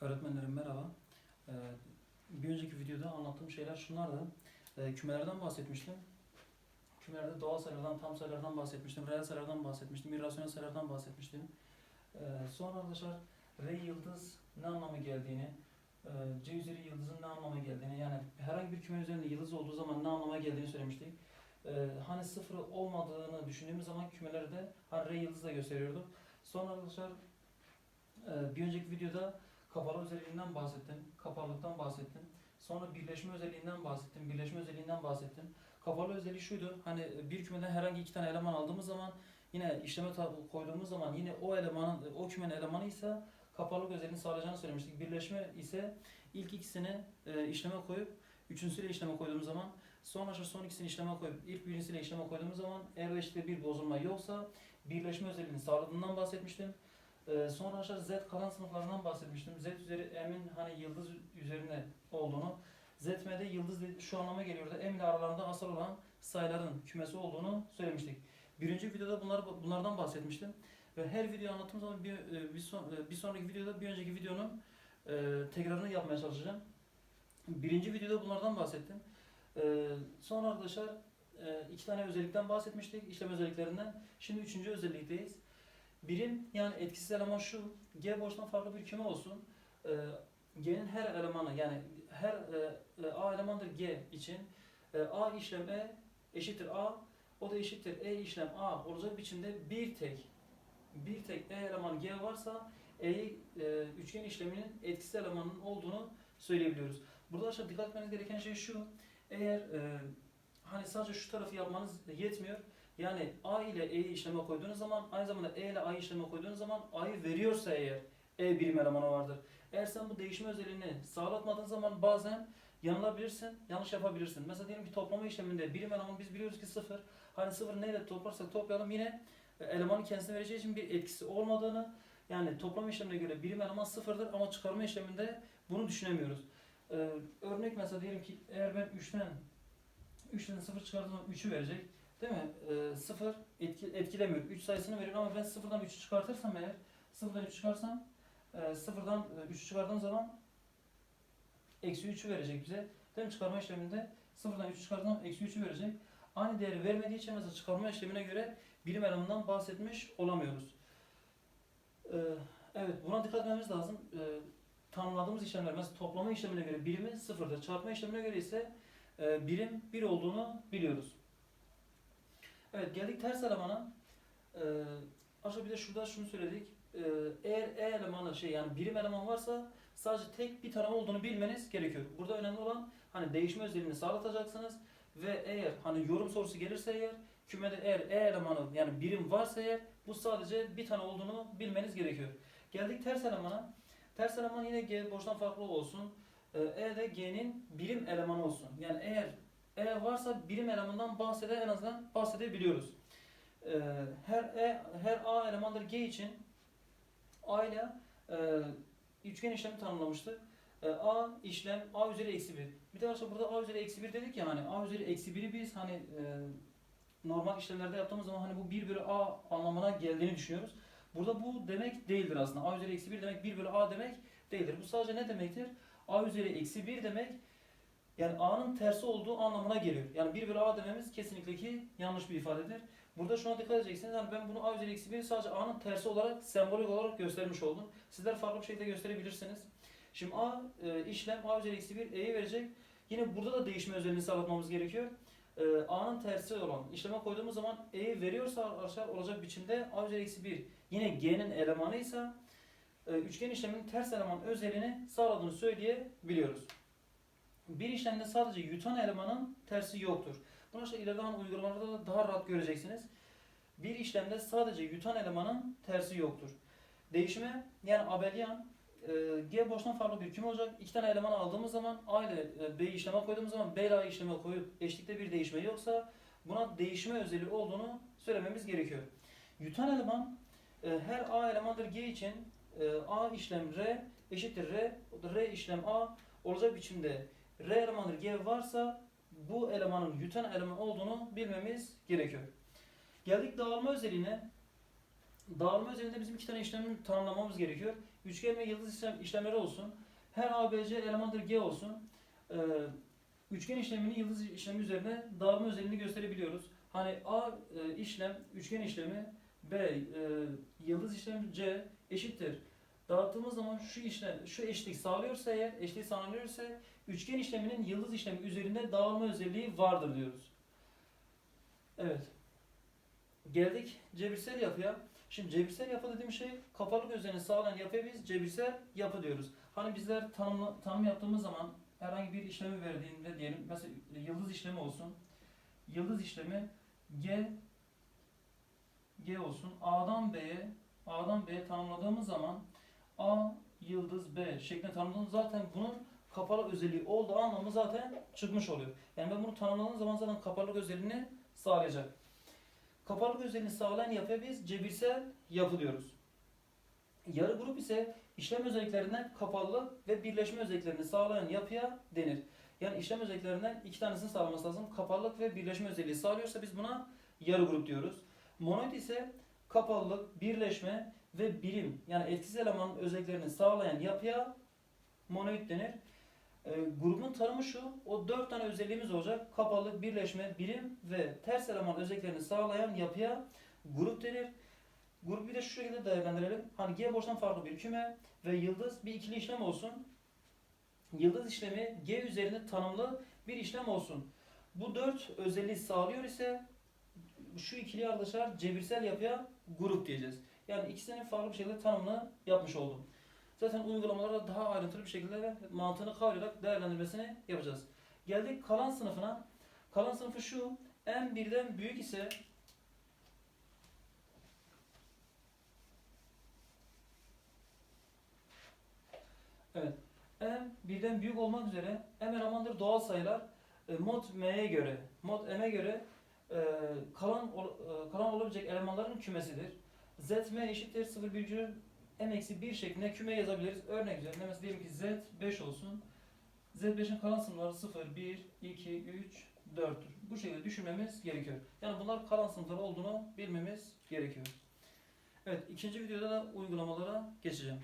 Öğretmenlerim merhaba. Ee, bir önceki videoda anlattığım şeyler şunlardı. Ee, kümelerden bahsetmiştim. Kümelerde doğal sayılardan, tam sayılardan bahsetmiştim. Reel sayılardan bahsetmiştim. irrasyonel sayılardan bahsetmiştim. Ee, sonra arkadaşlar R yıldız ne anlama geldiğini, e, C üzeri yıldızın ne anlama geldiğini yani herhangi bir küme üzerinde yıldız olduğu zaman ne anlama geldiğini söylemiştik. Ee, hani sıfır olmadığını düşündüğümüz zaman kümelerde hani R yıldız da gösteriyordu. Sonra arkadaşlar e, bir önceki videoda kapalı özelliğinden bahsettim, kapalılıktan bahsettim. Sonra birleşme özelliğinden bahsettim, birleşme özelliğinden bahsettim. Kapalı özelliği şuydu, hani bir kümeden herhangi iki tane eleman aldığımız zaman yine işleme koyduğumuz zaman yine o elemanın, o kümenin elemanı ise kapalılık özelliğini sağlayacağını söylemiştik. Birleşme ise ilk ikisini e, işleme koyup üçüncüsüyle işleme koyduğumuz zaman sonra şu son ikisini işleme koyup ilk birincisiyle işleme koyduğumuz zaman eğer eşittir bir bozulma yoksa birleşme özelliğini sağladığından bahsetmiştim. Ee, sonra aşağı Z kalan sınıflarından bahsetmiştim. Z üzeri M'in hani yıldız üzerinde olduğunu, ZM'de yıldız şu anlama geliyordu. M ile aralarında asal olan sayıların kümesi olduğunu söylemiştik. Birinci videoda bunlar, bunlardan bahsetmiştim. Ve her video anlattığım zaman bir, e, bir, son, e, bir sonraki videoda bir önceki videonun e, tekrarını yapmaya çalışacağım. Birinci videoda bunlardan bahsettim. E, sonra arkadaşlar e, iki tane özellikten bahsetmiştik, işlem özelliklerinden. Şimdi üçüncü özellikteyiz. Birim yani etkisiz eleman şu, G boştan farklı bir küme olsun. Ee, G'nin her elemanı yani her e, e, A elemandır G için e, A işlem E eşittir A, o da eşittir E işlem A olacak biçimde bir tek bir tek E elemanı G varsa E'yi e, üçgen işleminin etkisiz elemanının olduğunu söyleyebiliyoruz. Burada aşağı dikkat etmeniz gereken şey şu. Eğer e, hani sadece şu tarafı yapmanız yetmiyor. Yani A ile E'yi işleme koyduğunuz zaman aynı zamanda E ile A'yı işleme koyduğunuz zaman A'yı veriyorsa eğer E birim elemanı vardır. Eğer sen bu değişme özelliğini sağlatmadığın zaman bazen yanılabilirsin, yanlış yapabilirsin. Mesela diyelim ki toplama işleminde birim eleman biz biliyoruz ki sıfır. Hani sıfır neyle toplarsak toplayalım yine elemanın kendisine vereceği için bir etkisi olmadığını yani toplama işlemine göre birim eleman sıfırdır ama çıkarma işleminde bunu düşünemiyoruz. Ee, örnek mesela diyelim ki eğer ben 3'ten 3'ten 0 çıkardığım zaman 3'ü verecek. Değil mi? Ee, 0 etki, etkilemiyor. 3 sayısını veriyor ama ben 0'dan 3'ü çıkartırsam eğer 0'dan 3 çıkarsam e, 0'dan 3'ü çıkardığım zaman eksi 3'ü verecek bize. Değil mi? Çıkarma işleminde 0'dan 3'ü çıkardığım eksi 3'ü verecek. Aynı değeri vermediği için mesela çıkarma işlemine göre birim elemanından bahsetmiş olamıyoruz. Ee, evet buna dikkat etmemiz lazım. Ee, tanımladığımız işlemler mesela toplama işlemine göre birimi sıfırdır. Çarpma işlemine göre ise e, birim 1 olduğunu biliyoruz. Evet geldik ters elemana. Ee, aşağı bir de şurada şunu söyledik. Ee, eğer E elemanı şey yani birim eleman varsa sadece tek bir tane olduğunu bilmeniz gerekiyor. Burada önemli olan hani değişme özelliğini sağlatacaksınız ve eğer hani yorum sorusu gelirse eğer kümede eğer E elemanı yani birim varsa eğer bu sadece bir tane olduğunu bilmeniz gerekiyor. Geldik ters elemana. Ters eleman yine G boştan farklı olsun. Ee, E de G'nin birim elemanı olsun. Yani eğer E varsa birim elemandan bahsede en azından bahsedebiliyoruz. Ee, her E, her A elemandır G için A ile e, üçgen işlemi tanımlamıştık. E, A işlem A üzeri eksi 1. Bir de arkadaşlar burada A üzeri eksi 1 dedik ya hani A üzeri eksi 1'i biz hani e, normal işlemlerde yaptığımız zaman hani bu 1 bölü A anlamına geldiğini düşünüyoruz. Burada bu demek değildir aslında. A üzeri eksi 1 demek 1 bölü A demek değildir. Bu sadece ne demektir? A üzeri eksi 1 demek yani A'nın tersi olduğu anlamına geliyor. Yani 1 bölü A dememiz kesinlikle ki yanlış bir ifadedir. Burada şuna dikkat edeceksiniz. Yani ben bunu A üzeri eksi 1 sadece A'nın tersi olarak sembolik olarak göstermiş oldum. Sizler farklı bir şekilde gösterebilirsiniz. Şimdi A e, işlem A üzeri eksi 1 E'yi verecek. Yine burada da değişme özelliğini sağlatmamız gerekiyor. E, A'nın tersi olan işleme koyduğumuz zaman E'yi veriyorsa arkadaşlar olacak biçimde A üzeri eksi 1 yine G'nin elemanıysa e, üçgen işleminin ters eleman özelliğini sağladığını söyleyebiliyoruz. Bir işlemde sadece yutan elemanın tersi yoktur. Bunu işte ileride hani uygulamalarda da daha rahat göreceksiniz. Bir işlemde sadece yutan elemanın tersi yoktur. Değişime yani abelyan e, G boştan farklı bir küme olacak. İki tane eleman aldığımız zaman A ile e, B'yi işleme koyduğumuz zaman B ile A'yı işleme koyup eşlikte bir değişme yoksa buna değişme özelliği olduğunu söylememiz gerekiyor. Yutan eleman e, her A elemandır G için e, A işlem R eşittir R, R işlem A olacak biçimde R elemandır G varsa bu elemanın yutan eleman olduğunu bilmemiz gerekiyor. Geldik dağılma özelliğine. Dağılma özelinde bizim iki tane işlemi tanımlamamız gerekiyor. Üçgen ve yıldız işlem, işlemleri olsun. Her ABC elemandır G olsun. Ee, üçgen işlemini yıldız işlemi üzerine dağılma özelliğini gösterebiliyoruz. Hani A e, işlem, üçgen işlemi, B e, yıldız işlemi C eşittir. Dağıttığımız zaman şu işlem, şu eşitlik sağlıyorsa eğer, eşitlik sağlanıyorsa üçgen işleminin yıldız işlemi üzerinde dağılma özelliği vardır diyoruz. Evet. Geldik cebirsel yapıya. Şimdi cebirsel yapı dediğim şey kapalı özelliğini sağlayan yapıya biz cebirsel yapı diyoruz. Hani bizler tanım, tanım yaptığımız zaman herhangi bir işlemi verdiğinde diyelim mesela yıldız işlemi olsun. Yıldız işlemi G G olsun. A'dan B'ye A'dan B'ye tanımladığımız zaman A yıldız B şeklinde tanımladığımız zaten bunun kapalı özelliği olduğu anlamı zaten çıkmış oluyor. Yani ben bunu tanımladığım zaman zaten kapalılık özelliğini sağlayacak. Kapalılık özelliğini sağlayan yapıya biz cebirsel yapı diyoruz. Yarı grup ise işlem özelliklerinden kapalılık ve birleşme özelliklerini sağlayan yapıya denir. Yani işlem özelliklerinden iki tanesini sağlaması lazım. Kapalılık ve birleşme özelliği sağlıyorsa biz buna yarı grup diyoruz. Monoid ise kapalılık, birleşme ve birim yani etkisiz elemanın özelliklerini sağlayan yapıya monoid denir. E, grubun tanımı şu, o dört tane özelliğimiz olacak. Kapalılık, birleşme, birim ve ters eleman özelliklerini sağlayan yapıya grup denir. Grubu bir de şu şekilde değerlendirelim. Hani G boştan farklı bir küme ve yıldız bir ikili işlem olsun. Yıldız işlemi G üzerinde tanımlı bir işlem olsun. Bu dört özelliği sağlıyor ise şu ikili arkadaşlar cebirsel yapıya grup diyeceğiz. Yani ikisinin farklı bir şekilde tanımını yapmış oldum. Zaten uygulamalarda daha ayrıntılı bir şekilde ve mantığını kavrayarak değerlendirmesini yapacağız. Geldik kalan sınıfına. Kalan sınıfı şu. En birden büyük ise Evet. En birden büyük olmak üzere en elemandır doğal sayılar e, mod m'ye göre, mod m'e göre e, kalan e, kalan olabilecek elemanların kümesidir. Z m eşittir 0,1 m eksi 1 şeklinde küme yazabiliriz. Örnek üzerinde mesela diyelim ki z 5 olsun. Z5'in kalan sınıfları 0, 1, 2, 3, 4'tür. Bu şekilde düşünmemiz gerekiyor. Yani bunlar kalan sınıfları olduğunu bilmemiz gerekiyor. Evet ikinci videoda da uygulamalara geçeceğim.